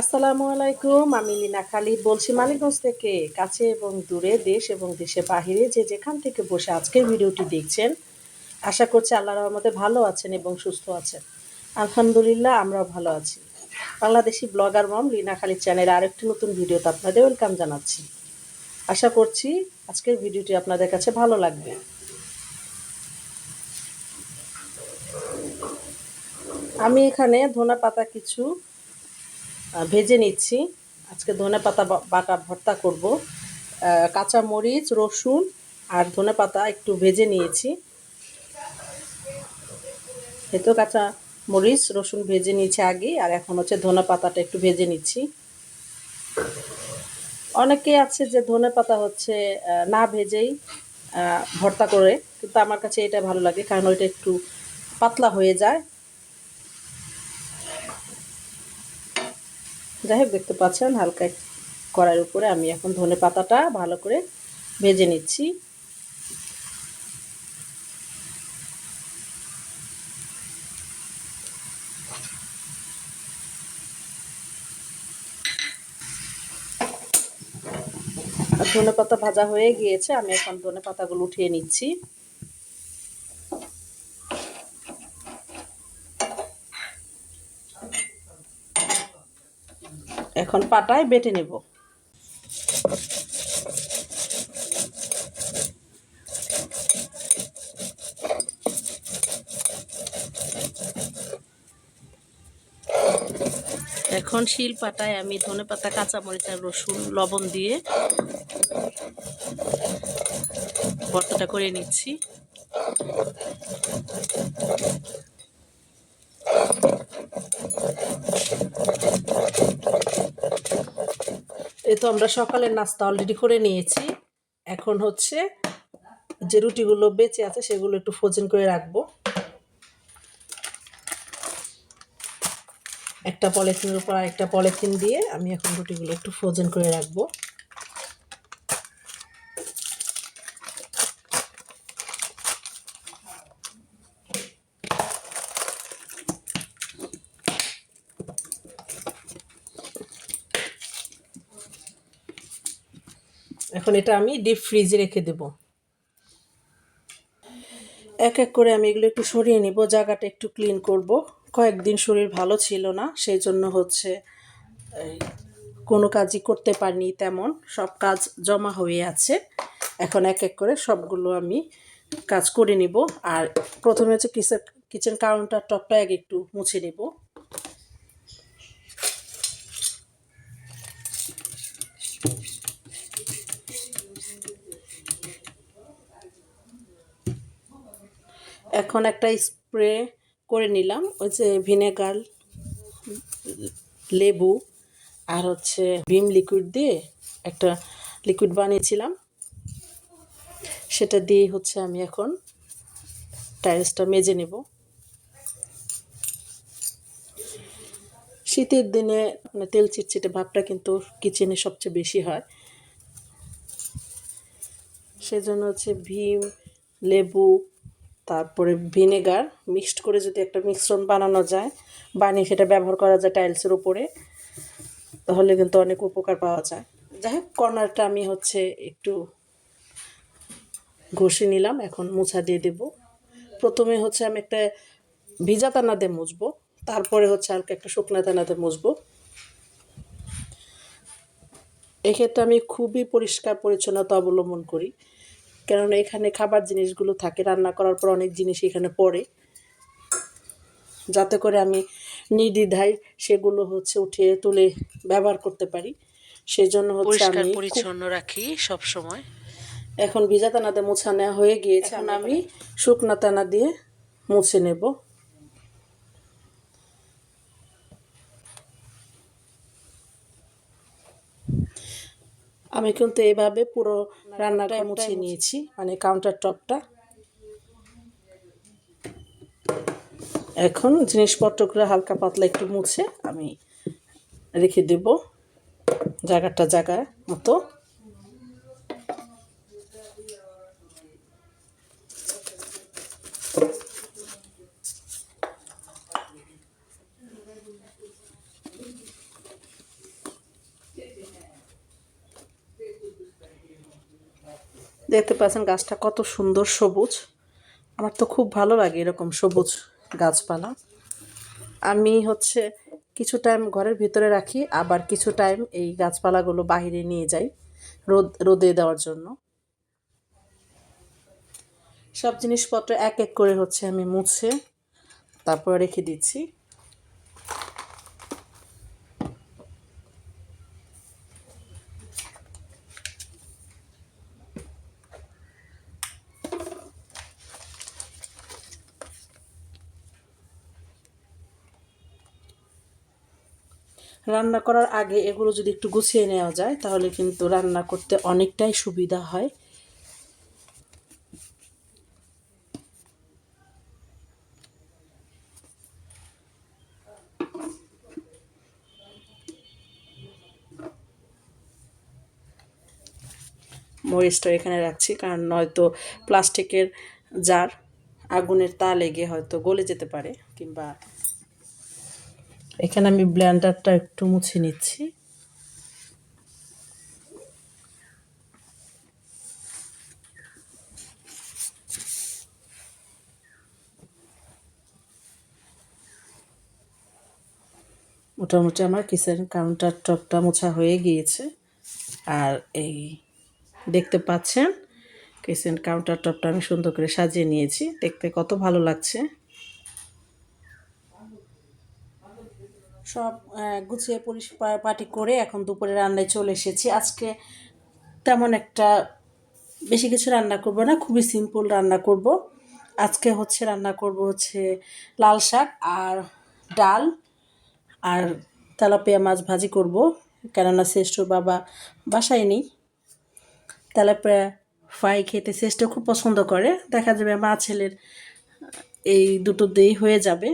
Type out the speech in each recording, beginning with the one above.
আসসালামু আলাইকুম, আমি লিনা খালিদ বলছি মানিকগঞ্জ থেকে। কাছে এবং দূরে দেশ এবং দেশের বাহিরে যে যেখান থেকে বসে আজকের ভিডিওটি দেখছেন, আশা করছি আল্লাহ রহমতে ভালো আছেন এবং সুস্থ আছেন। আলহামদুলিল্লাহ, আমরাও ভালো আছি। বাংলাদেশি ব্লগার মম লিনা খালিদ চ্যানেলে আরেকটি নতুন ভিডিওতে আপনাদের ওয়েলকাম জানাচ্ছি। আশা করছি আজকের ভিডিওটি আপনাদের কাছে ভালো লাগবে। আমি এখানে ধনা পাতা কিছু ভেজে নিচ্ছি। আজকে ধনে পাতা বাটা ভর্তা করব। কাঁচা মরিচ, রসুন আর ধনে পাতা একটু ভেজে নিয়েছি। এই তো কাঁচা মরিচ, রসুন ভেজে নিয়েছি আগে, আর এখন হচ্ছে ধনে পাতাটা একটু ভেজে নিচ্ছি। অনেকে আছে যে ধনে পাতা হচ্ছে না ভেজেই ভর্তা করে, কিন্তু আমার কাছে এটা ভালো লাগে, কারণ ওইটা একটু পাতলা হয়ে যায়। যাই হোক, দেখতে পাচ্ছেন, হালকা কড়াইয়ের উপরে আমি এখন ধনে পাতাটা ভালো করে ভেজে নিচ্ছি। ধনে পাতা ভাজা হয়ে গিয়েছে, আমি এখন ধনে পাতাগুলো উঠিয়ে নিচ্ছি। এখন পাটায় বেটে নেব। এখন শিল পাটায় আমি ধনে পাতা কাঁচামরিচ আর রসুন, লবণ দিয়ে ভর্তাটা করে নিচ্ছি। এই তো আমরা সকালের নাস্তা অলরেডি করে নিয়েছি। এখন হচ্ছে যে রুটিগুলো বেঁচে আছে সেগুলো একটু ফ্রোজেন করে রাখব। একটা পলিথিনের উপর আরেকটা পলিথিন দিয়ে আমি এখন রুটিগুলো একটু ফ্রোজেন করে রাখব। এখন এটা আমি ডিপ ফ্রিজে রেখে দেব। এক এক করে আমি এগুলো একটু সরিয়ে নিব, জায়গাটা একটু ক্লিন করব। কয়েকদিন শরীর ভালো ছিল না, সেই জন্য হচ্ছে কোনো কাজই করতে পারিনি তেমন, সব কাজ জমা হয়ে আছে। এখন এক এক করে সবগুলো আমি কাজ করে নিব, আর প্রথমে হচ্ছে কিচেন কিচেন কাউন্টার টপটা এক একটু মুছে নেব। এখন একটা স্প্রে করে নিলাম, ওই যে ভিনেগার, লেবু আর হচ্ছে ভিম লিকুইড দিয়ে একটা লিকুইড বানিয়েছিলাম। সেটা দিয়ে হচ্ছে আমি এখন টাইলসটা মেজে নেব। শীতের দিনে মানে তেল চিটচিটে ভাবটা কিন্তু কিচেনে সবচেয়ে বেশি হয়। সেজন্য হচ্ছে ভীম, লেবু তারপরে ভিনেগার মিক্সড করে যদি একটা মিশ্রণ বানানো যায়, বানিয়ে সেটা ব্যবহার করা যায় টাইলসের উপরে, তাহলে কিন্তু অনেক উপকার পাওয়া যায়। যাই হোক, কর্নারটা আমি হচ্ছে একটু ঘষে নিলাম, এখন মোছা দিয়ে দেব। প্রথমে হচ্ছে আমি একটা ভিজা দিয়ে মুছবো, তারপরে হচ্ছে আর একটা শুকনা দিয়ে মুছবো। এক্ষেত্রে আমি খুবই পরিষ্কার পরিচ্ছন্নতা অবলম্বন করি। কেননা এখানে খাবার জিনিসগুলো থাকে রান্না করার পর অনেক জিনিস এখানে পড়ে। যাতে করে আমি নির্দ্বিধায় সেগুলো হচ্ছে উঠে তুলে ব্যবহার করতে পারি। সেজন্য হচ্ছে আমি পরিচ্ছন্ন রাখি সব সময় এখন ভিজা তানাতে মোছা নেওয়া হয়ে গিয়েছে। এখন আমি শুকনা তানা দিয়ে মুছে নেব। আমি কিন্তু এভাবে পুরো রান্নাটা মুছে নিয়েছি মানে কাউন্টার টপটা এখন জিনিসপত্রগুলো হালকা পাতলা একটু মুছে আমি রেখে দেব জায়গাটা জায়গায় মতো। দেখতে পাচ্ছেন গাছটা কত সুন্দর সবুজ। আমার তো খুব ভালো লাগে এরকম সবুজ গাছপালা। আমি হচ্ছে কিছু টাইম ঘরের ভিতরে রাখি, আবার কিছু টাইম এই গাছপালাগুলো বাইরে নিয়ে যাই, রোদ, রোদে দেওয়ার জন্য। সব জিনিসপত্র এক এক করে হচ্ছে আমি মুছে, তারপর রেখে দিচ্ছি। রান্না করার আগে এগুলো যদি একটু গুছিয়ে নেওয়া যায়, তাহলে কিন্তু রান্না করতে অনেকটাই সুবিধা হয়। মরিচটা এখানে রাখছি, কারণ নয়তো প্লাস্টিকের জার আগুনের তা লেগে হয়তো গলে যেতে পারে, কিংবা এখানে আমি ব্লেন্ডারটা একটু মুছে নিচ্ছি। মোটামুটি আমার কিচেন কাউন্টার টপটা মোছা হয়ে গিয়েছে। আর এই দেখতে পাচ্ছেন, কিচেন কাউন্টার টপটা আমি সুন্দর করে সাজিয়ে নিয়েছি। দেখতে কত ভালো লাগছে। সব গুছিয়ে পরিষ্কার পাটি করে এখন দুপুরে রান্নায় চলে এসেছি। আজকে তেমন একটা বেশি কিছু রান্না করব না, খুবই সিম্পল রান্না করব। আজকে হচ্ছে রান্না করব হচ্ছে লাল শাক আর ডাল আর তেলাপিয়া মাছ ভাজি করব, কেননা শ্রেষ্ঠ বাবা বাসায় নেই। তেলাপিয়া ফ্রাই খেতে শ্রেষ্ঠ খুব পছন্দ করে। দেখা যাবে মা ছেলের এই দুটো দিয়েই হয়ে যাবে।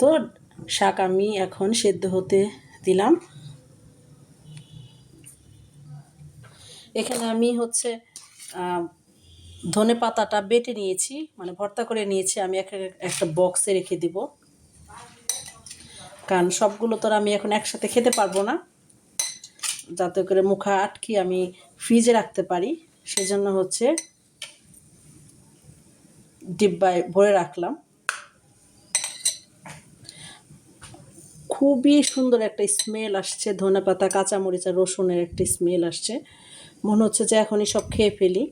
তো শাক আমি এখন সেদ্ধ হতে দিলাম। এখানে আমি হচ্ছে ধনে পাতাটা বেটে নিয়েছি মানে ভর্তা করে নিয়েছি, আমি একটা একটা বক্সে রেখে দিব। কারণ সবগুলো তো আমি এখন একসাথে খেতে পারব না, যাতে করে মুখা আটকে আমি ফ্রিজে রাখতে পারি। সেজন্য হচ্ছে ডিব্বায় ভরে রাখলাম। খুবই সুন্দর একটা স্মেল আসছে ধনে পাতা কাঁচামরিচ আর রসুনের একটা স্মেল আসছে। মনে হচ্ছে যে এখনই সব খেয়ে ফেলি।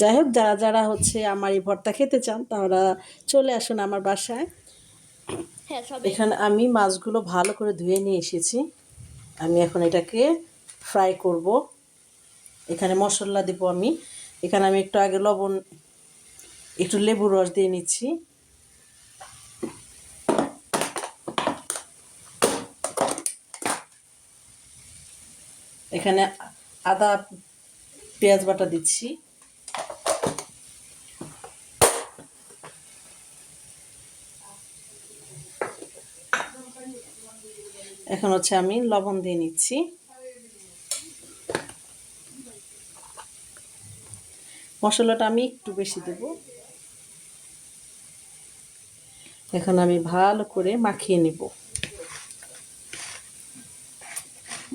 যাই হোক যারা যারা হচ্ছে আমার এই ভর্তা খেতে চান তারা চলে আসুন আমার বাসায়। হ্যাঁ এখানে আমি মাছগুলো ভালো করে ধুয়ে নিয়ে এসেছি। আমি এখন এটাকে ফ্রাই করব। এখানে মশলা দেব আমি। এখানে আমি একটু আগে লবণ একটু লেবু রস দিয়ে নিচ্ছি। এখানে আদা পেঁয়াজ বাটা দিচ্ছি। এখন হচ্ছে আমি লবণ দিয়ে নিচ্ছি। মশলাটা আমি একটু বেশি দেব। এখন আমি ভালো করে মাখিয়ে নিব।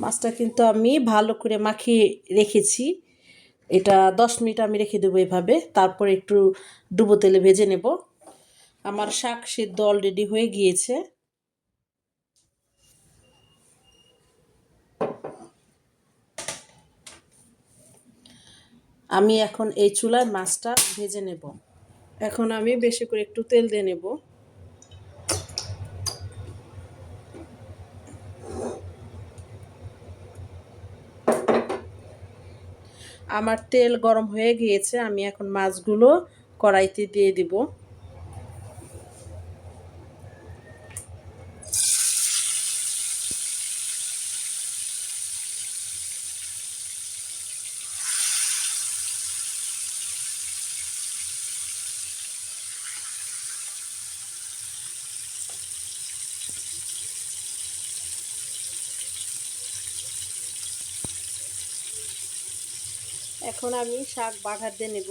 মাছটা কিন্তু আমি ভালো করে মাখিয়ে রেখেছি। এটা দশ মিনিট আমি রেখে দেবো এভাবে, তারপর একটু ডুবো তেলে ভেজে নেব। আমার শাক সিদ্ধ অলরেডি হয়ে গিয়েছে। আমি এখন এই চুলার মাছটা ভেজে নেব। এখন আমি বেশি করে একটু তেল দিয়ে নেব। আমার তেল গরম হয়ে গিয়েছে আমি এখন মাছগুলো কড়াইতে দিয়ে দিব। এখন আমি শাক বাঘার দিয়ে নেব।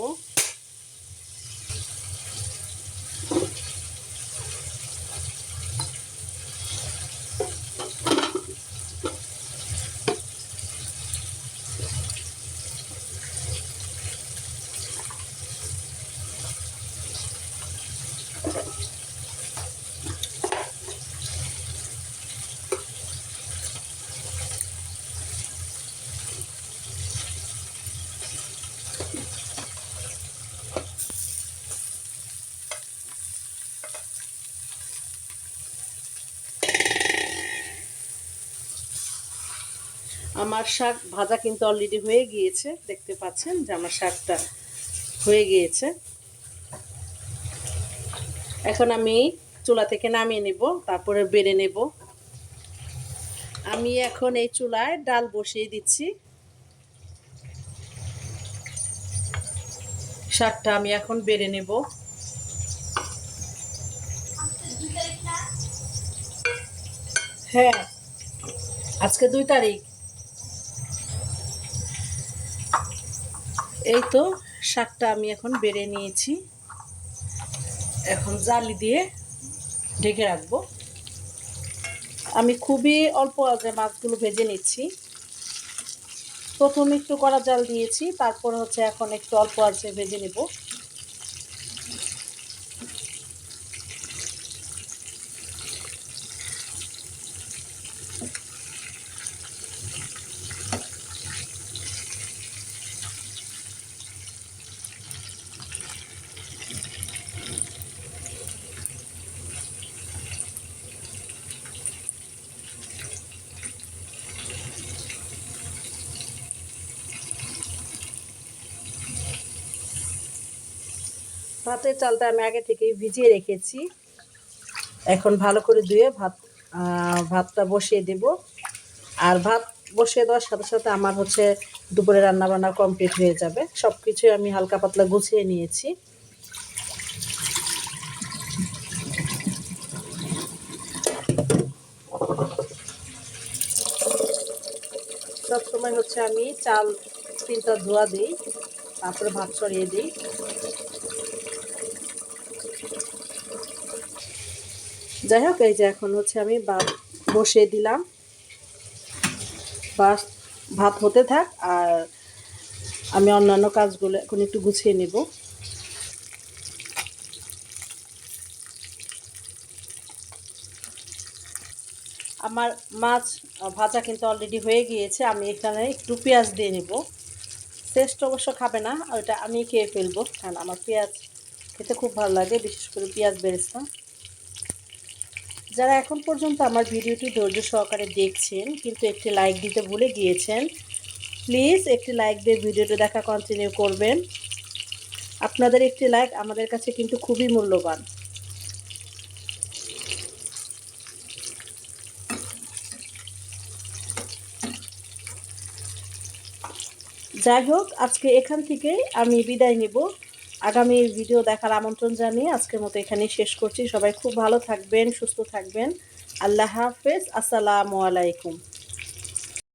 আমার শাক ভাজা কিন্তু অলরেডি হয়ে গিয়েছে। দেখতে পাচ্ছেন যে আমার শাকটা হয়ে গিয়েছে। এখন আমি চুলা থেকে নামিয়ে নেব, তারপরে বেড়ে নেব। আমি এখন এই চুলায় ডাল বসিয়ে দিচ্ছি। শাকটা আমি এখন বেড়ে নেব। হ্যাঁ আজকে দুই তারিখ। এই তো শাকটা আমি এখন বেড়ে নিয়েছি। এখন জালি দিয়ে ঢেকে রাখব। আমি খুবই অল্প আগে মাছগুলো ভেজে নিচ্ছি। প্রথমে একটু কড়া জাল দিয়েছি তারপর হচ্ছে এখন একটু অল্প আছে ভেজে নেব। ভাতের চালটা আমি আগে থেকেই ভিজিয়ে রেখেছি। এখন ভালো করে ধুয়ে ভাত ভাতটা বসিয়ে দেব। আর ভাত বসিয়ে দেওয়ার সাথে সাথে আমার হচ্ছে দুপুরে রান্না বান্না কমপ্লিট হয়ে যাবে। সব কিছুই আমি হালকা পাতলা গুছিয়ে নিয়েছি। সবসময় হচ্ছে আমি চাল তিনটা ধোয়া দিই, তারপরে ভাত ছড়িয়ে দিই। যাই হোক এই যে এখন হচ্ছে আমি ভাত বসিয়ে দিলাম। বাস, ভাত হতে থাক আর আমি অন্যান্য কাজগুলো এখন একটু গুছিয়ে নেব। আমার মাছ ভাজা কিন্তু অলরেডি হয়ে গিয়েছে, আমি এখানে একটু পেঁয়াজ দিয়ে নেব। টেস্ট অবশ্য খাবে না, ওইটা আমি খেয়ে ফেলব, কারণ আমার পেঁয়াজ খেতে খুব ভালো লাগে, বিশেষ করে পেঁয়াজ বেরেস্তা। যারা এখন পর্যন্ত আমার ভিডিওটি ধৈর্য সহকারে দেখছেন, কিন্তু একটি লাইক দিতে ভুলে গিয়েছেন প্লিজ একটি লাইক দিয়ে ভিডিওটি দেখা কন্টিনিউ করবেন। আপনাদের একটি লাইক আমাদের কাছে কিন্তু খুবই মূল্যবান। যাই হোক, আজকে এখান থেকে আমি বিদায় নেব। আগামী ভিডিও দেখার আমন্ত্রণ জানিয়ে আজকের মতো এখানেই শেষ করছি। সবাই খুব ভালো থাকবেন, সুস্থ থাকবেন। আল্লাহ হাফেজ। আসসালামু আলাইকুম।